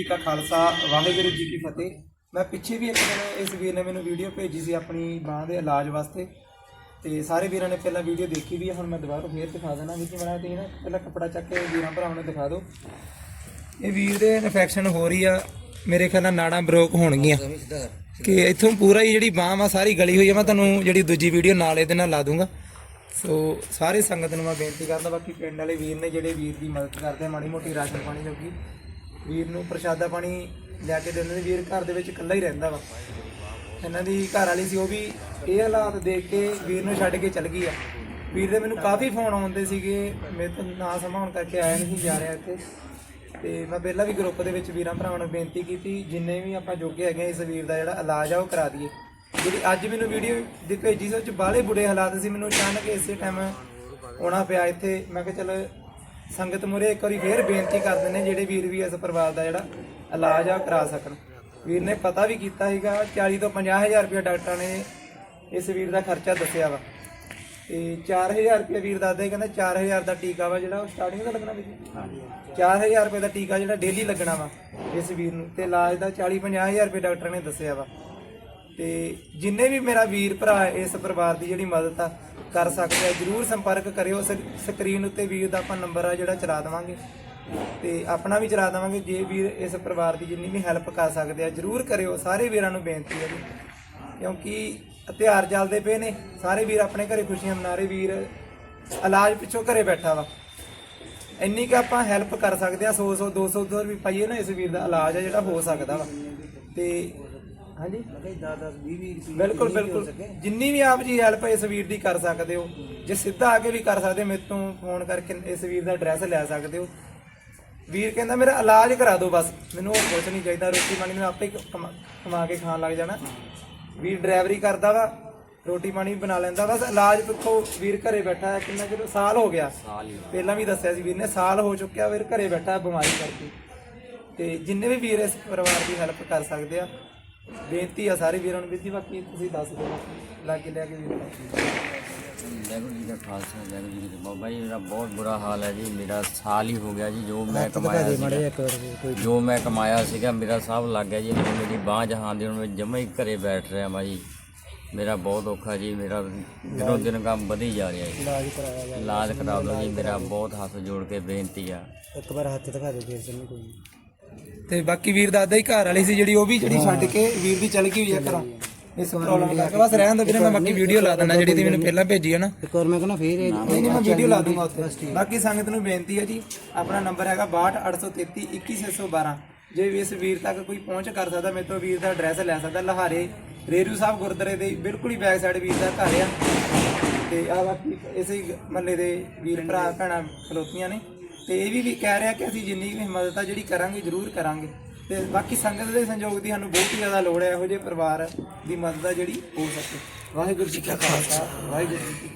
ਜੀ ਕਾ ਖਾਲਸਾ, ਵਾਹਿਗੁਰੂ ਜੀ ਕੀ ਫਤਿਹ। ਮੈਂ ਪਿੱਛੇ ਵੀ ਇੱਕ ਦਿਨ ਇਸ ਵੀਰ ਨੇ ਮੈਨੂੰ ਵੀਡੀਓ ਭੇਜੀ ਸੀ ਆਪਣੀ ਬਾਹ ਦੇ ਇਲਾਜ ਵਾਸਤੇ। ਤੇ ਸਾਰੇ ਵੀਰਾਂ ਨੇ ਪਹਿਲਾਂ ਵੀਡੀਓ ਦੇਖੀ ਵੀ ਹੈ ਹੁਣ ਮੈਂ ਦੁਬਾਰਾ ਫੇਰ ਦਿਖਾ ਦੇਣਾ ਵੀ ਕਿਵੇਂ ਤੇ ਨਾ ਪਹਿਲਾਂ ਕੱਪੜਾ ਚੱਕ ਕੇ ਵੀਰਾਂ ਭਰਾਵਾਂ ਨੂੰ ਦਿਖਾ ਦਿਓ। ਇਹ ਵੀਰ ਦੇ ਇਨਫੈਕਸ਼ਨ ਹੋ ਰਹੀ ਆ। ਮੇਰੇ ਖਿਆਲ ਨਾਲ ਨਾੜਾਂ ਬਰੋਕ ਹੋਣਗੀਆਂ। ਕਿ ਇੱਥੋਂ ਪੂਰਾ ਹੀ ਜਿਹੜੀ ਬਾਹ ਆ ਸਾਰੀ ਗਲੀ ਹੋਈ ਆ। ਮੈਂ ਤੁਹਾਨੂੰ ਜਿਹੜੀ ਦੂਜੀ ਵੀਡੀਓ ਨਾਲ ਇਹਦੇ ਨਾਲ ਲਾ ਦੂੰਗਾ। ਸੋ ਸਾਰੇ ਸੰਗਤ ਨੂੰ ਮੈਂ ਬੇਨਤੀ ਕਰਦਾ ਬਾਕੀ ਪਿੰਡ ਵਾਲੇ ਵੀਰ ਨੇ ਜਿਹੜੇ ਵੀਰ ਦੀ ਮਦਦ ਕਰਦੇ ਆ, ਮਾੜੀ ਮੋਟੀ ਰਾਸ਼ਨ ਪਾਣੀ ਜੋਗੀ ਵੀਰ ਨੂੰ ਪ੍ਰਸ਼ਾਦਾ ਪਾਣੀ ਲੈ ਕੇ ਦਿੰਦੇ ਨੇ ਵੀਰ ਘਰ ਦੇ ਵਿੱਚ ਇਕੱਲਾ ਹੀ ਰਹਿੰਦਾ ਵਾ। ਇਹਨਾਂ ਦੀ ਘਰ ਵਾਲੀ ਸੀ ਉਹ ਵੀ ਇਹ ਹਾਲਾਤ ਦੇਖ ਕੇ ਵੀਰ ਨੂੰ ਛੱਡ ਕੇ ਚਲ ਗਈ ਆ। ਵੀਰ ਦੇ ਮੈਨੂੰ ਕਾਫੀ ਫੋਨ ਆਉਂਦੇ ਸੀਗੇ ਮੇਰੇ ਤੋਂ ਨਾ ਸੰਭਾਉਣ ਕਰਕੇ ਆਇਆ ਨਹੀਂ ਸੀ ਜਾ ਰਿਹਾ ਇੱਥੇ। ਤੇ ਮੈਂ ਪਹਿਲਾਂ ਵੀ ਗਰੁੱਪ ਦੇ ਵਿੱਚ ਵੀਰਾਂ ਭਰਾਵਾਂ ਨੂੰ ਬੇਨਤੀ ਕੀਤੀ ਜਿੰਨੇ ਵੀ ਆਪਾਂ ਜੋਗੇ ਹੈਗੇ ਆ, ਇਸ ਵੀਰ ਦਾ ਜਿਹੜਾ ਇਲਾਜ ਆ ਉਹ ਕਰਾ ਦਈਏ। ਜਿਹੜੀ ਅੱਜ ਮੈਨੂੰ ਵੀਡੀਓ ਦੀ ਭੇਜੀ ਸੀ ਉਹ ਚ ਬਾਹਲੇ ਬੁਰੇ ਹਾਲਾਤ ਸੀ ਮੈਨੂੰ ਅਚਾਨਕ ਇਸੇ ਟਾਈਮ ਆਉਣਾ ਪਿਆ ਇੱਥੇ। ਮੈਂ ਕਿਹਾ ਚਲ ਸੰਗਤ ਮੁਰੇ ਇੱਕ ਵਾਰੀ ਫੇਰ ਬੇਨਤੀ ਕਰਦੇ ਨੇ ਜਿਹੜੇ ਵੀਰ ਵੀ ਇਸ ਪਰਿਵਾਰ ਦਾ ਜਿਹੜਾ ਇਲਾਜ ਆ ਕਰਾ ਸਕਣ। ਵੀਰ ਨੇ ਪਤਾ ਵੀ ਕੀਤਾ ਸੀਗਾ 40 ਤੋਂ 50000 ਰੁਪਏ ਡਾਕਟਰਾਂ ਨੇ ਇਸ ਵੀਰ ਦਾ ਖਰਚਾ ਦੱਸਿਆ ਵਾ। ਤੇ 4000 ਰੁਪਏ ਵੀਰ ਦੱਸਦੇ ਕਹਿੰਦਾ 4000 ਦਾ ਟੀਕਾ ਵਾ ਜਿਹੜਾ ਉਹ ਸਟਾਰਟਿੰਗ ਦਾ ਲੱਗਣਾ ਵੀ ਹਾਂਜੀ। 4000 ਰੁਪਏ ਦਾ ਟੀਕਾ ਜਿਹੜਾ ਡੇਲੀ ਲੱਗਣਾ ਵਾ ਇਸ ਵੀਰ ਨੂੰ। ਤੇ ਇਲਾਜ ਦਾ 40 50000 ਰੁਪਏ ਡਾਕਟਰ ਨੇ ਦੱਸਿਆ ਵਾ। ਤੇ ਜਿੰਨੇ ਵੀ ਮੇਰਾ ਵੀਰ ਭਰਾ ਇਸ ਪਰਿਵਾਰ ਦੀ ਜਿਹੜੀ ਮਦਦ ਆ, ਕਰ ਸਕਦੇ ਆ। ਜਰੂਰ ਸੰਪਰਕ ਕਰਿਓ। ਸਕ- ਸਕਰੀਨ ਉੱਤੇ ਵੀਰ ਦਾ ਆਪਾਂ ਨੰਬਰ ਆ ਜਿਹੜਾ ਚਲਾ ਦੇਵਾਂਗੇ। ਤੇ ਆਪਣਾ ਵੀ ਚਲਾ ਦੇਵਾਂਗੇ। ਜੇ ਵੀਰ ਇਸ ਪਰਿਵਾਰ ਦੀ ਜਿੰਨੀ ਵੀ ਹੈਲਪ ਕਰ ਸਕਦੇ ਆ, ਜਰੂਰ ਕਰਿਓ। ਸਾਰੇ ਵੀਰਾਂ ਨੂੰ ਬੇਨਤੀ ਹੈ ਜੀ। ਕਿਉਂਕਿ ਹਥਿਆਰ ਚੱਲਦੇ ਪਏ ਨੇ। ਸਾਰੇ ਵੀਰ ਆਪਣੇ ਘਰੇ ਖੁਸ਼ੀਆਂ ਮਨਾ ਰਹੇ। ਵੀਰ ਇਲਾਜ ਪਿੱਛੋਂ ਘਰੇ ਬੈਠਾ ਵਾ। ਇੰਨੀ ਕਿ ਆਪਾਂ ਹੈਲਪ ਕਰ ਸਕਦੇ ਆ। 100 100 200 200 ਰੁਪਏ ਪਾਈਏ ਨਾ ਇਸ ਵੀਰ ਦਾ ਇਲਾਜ ਆ ਜਿਹੜਾ, ਹੋ ਸਕਦਾ ਵਾ। ਤੇ ਹਾਂਜੀ। 10 10 20 20 ਬਿਲਕੁਲ ਬਿਲਕੁਲ। ਜਿੰਨੀ ਵੀ ਆਪ ਜੀ ਹੈਲਪ ਇਸ ਵੀਰ ਦੀ ਕਰ ਸਕਦੇ ਹੋ ਜੇ ਸਿੱਧਾ ਆ ਕੇ ਵੀ ਕਰ ਸਕਦੇ ਮੇਰੇ ਤੋਂ ਫੋਨ ਕਰਕੇ ਇਸ ਵੀਰ ਦਾ ਐਡਰੈਸ ਲੈ ਸਕਦੇ ਹੋ। ਵੀਰ ਕਹਿੰਦਾ ਮੇਰਾ ਇਲਾਜ ਕਰਾ ਦਿਓ ਬਸ ਮੈਨੂੰ ਉਹ ਕੁਝ ਨਹੀਂ ਚਾਹੀਦਾ ਰੋਟੀ ਪਾਣੀ ਮੈਂ ਆਪੇ ਕਮਾ ਕੇ ਖਾਣ ਲੱਗ ਜਾਣਾ। ਵੀਰ ਡਰਾਈਵਰੀ ਕਰਦਾ ਵਾ ਰੋਟੀ ਪਾਣੀ ਵੀ ਬਣਾ ਲੈਂਦਾ ਬਸ ਇਲਾਜ ਪਿੱਛੋਂ ਵੀਰ ਘਰੇ ਬੈਠਾ ਹੈ ਕਿੰਨਾ ਚਿਰ ਸਾਲ ਹੋ ਗਿਆ। ਪਹਿਲਾਂ ਵੀ ਦੱਸਿਆ ਸੀ ਵੀਰ ਨੇ ਸਾਲ ਹੋ ਚੁੱਕਿਆ ਵੀਰ ਘਰੇ ਬੈਠਾ ਬਿਮਾਰੀ ਕਰਕੇ। ਤੇ ਜਿੰਨੇ ਵੀ ਵੀਰ ਇਸ ਪਰਿਵਾਰ ਦੀ ਹੈਲਪ ਕਰ ਸਕਦੇ ਆ ਬੇਨਤੀ ਆ ਸਾਰੇ ਵੀਰਾਂ ਨੂੰ ਜੀ ਬਾਕੀ ਤੁਸੀਂ ਦੱਸ ਦਿਓ ਲਾਗੇ ਲੈ ਕੇ ਵੀਰ ਵਾਹਿਗੁਰੂ ਜੀ ਦਾ ਖਾਲਸਾ ਵਾਹਿਗੁਰੂ ਜੀ ਕੀ ਫਤਿਹ। ਬਾਬਾ ਜੀ ਮੇਰਾ ਬਹੁਤ ਬੁਰਾ ਹਾਲ ਹੈ ਜੀ। ਮੇਰਾ ਸਾਲ ਹੀ ਹੋ ਗਿਆ ਜੀ ਜੋ ਮੈਂ ਕਮਾਇਆ ਸੀਗਾ। ਜੋ ਮੈਂ ਕਮਾਇਆ ਸੀਗਾ ਮੇਰਾ ਸਭ ਲੱਗ ਗਿਆ ਜੀ। ਮੇਰੀ ਬਾਹ ਜਹਾਨ ਦੀ ਹੁਣ ਮੈਂ ਜਮਾ ਹੀ ਘਰੇ ਬੈਠ ਰਿਹਾ ਮੈਂ ਜੀ। ਮੇਰਾ ਬਹੁਤ ਔਖਾ ਜੀ। ਮੇਰਾ ਦਿਨੋਂ ਦਿਨ ਕੰਮ ਵਧੀ ਜਾ ਰਿਹਾ ਜੀ। ਇਲਾਜ ਕਰਾਇਆ ਗਿਆ ਇਲਾਜ ਕਰਾ ਦਿਓ ਜੀ। ਮੇਰਾ ਬਹੁਤ ਹੱਥ ਜੋੜ ਕੇ ਬੇਨਤੀ ਆ। ਇੱਕ ਵਾਰ ਹੱਥ ਦਿਖਾ ਦੇ ਫੇਰ ਸਾਨੂੰ ਕੋਈ। ਤੇ ਬਾਕੀ ਵੀਰ ਦਾਦਾ ਹੀ ਘਰ ਵਾਲੀ ਸੀ ਜਿਹੜੀ ਉਹ ਵੀ ਜਿਹੜੀ ਛੱਡ ਕੇ ਵੀਰ ਦੀ ਚਲ ਗਈ ਹੋਈ ਹੈ ਘਰੋਂ। ਇਸ ਪ੍ਰੋਬਲਮ ਕਰਕੇ ਬਸ ਰਹਿਣ ਦੋ ਵੀਰੇ ਮੈਂ ਬਾਕੀ ਵੀਡੀਓ ਲਾ ਦਿੰਦਾ ਜਿਹੜੀ ਤੁਸੀਂ ਮੈਨੂੰ ਪਹਿਲਾਂ ਭੇਜੀ ਹੈ ਨਾ। ਇੱਕ ਵਾਰ ਮੈਂ ਕਹਿੰਦਾ ਫੇਰ ਇਹ ਨਹੀਂ ਨਹੀਂ ਮੈਂ ਵੀਡੀਓ ਲਾ ਦੂੰਗਾ ਉੱਥੇ। ਬਾਕੀ ਸੰਗਤ ਨੂੰ ਬੇਨਤੀ ਹੈ ਜੀ ਆਪਣਾ ਨੰਬਰ ਹੈਗਾ 62833 21612 ਜੇ ਵੀ ਇਸ ਵੀਰ ਤੱਕ ਕੋਈ ਪਹੁੰਚ ਕਰ ਸਕਦਾ ਮੇਰੇ ਤੋਂ ਵੀਰ ਦਾ ਐਡਰੈਸ ਲੈ ਸਕਦਾ ਲਹਾਰੇ ਰੇਰੂ ਸਾਹਿਬ ਗੁਰਦੁਆਰੇ ਦੇ ਬਿਲਕੁਲ ਹੀ ਬੈਕ ਸਾਈਡ ਵੀਰ ਦਾ ਘਰ ਆ। ਤੇ ਆ ਬਾਕੀ ਇਸੇ ਮਹੱਲੇ ਦੇ ਵੀਰ ਭਰਾ ਭੈਣਾਂ ਖਲੋਤੀਆਂ ਨੇ। ਤੇ ਇਹ ਵੀ ਵੀ ਕਹਿ ਰਿਹਾ ਕਿ ਅਸੀਂ ਜਿੰਨੀ ਵੀ ਮਦਦ ਆ ਜਿਹੜੀ ਕਰਾਂਗੇ, ਜ਼ਰੂਰ ਕਰਾਂਗੇ। ਤੇ ਬਾਕੀ ਸੰਗਤ ਦੇ ਸੰਯੋਗ ਦੀ ਸਾਨੂੰ ਬਹੁਤ ਹੀ ਜ਼ਿਆਦਾ ਲੋੜ ਹੈ, ਇਹੋ ਜਿਹੇ ਪਰਿਵਾਰ ਦੀ ਮਦਦ ਆ ਜਿਹੜੀ ਹੋ ਸਕੇ। ਵਾਹਿਗੁਰੂ ਜੀ ਕਾ ਖਾਲਸਾ, ਵਾਹਿਗੁਰੂ ਜੀ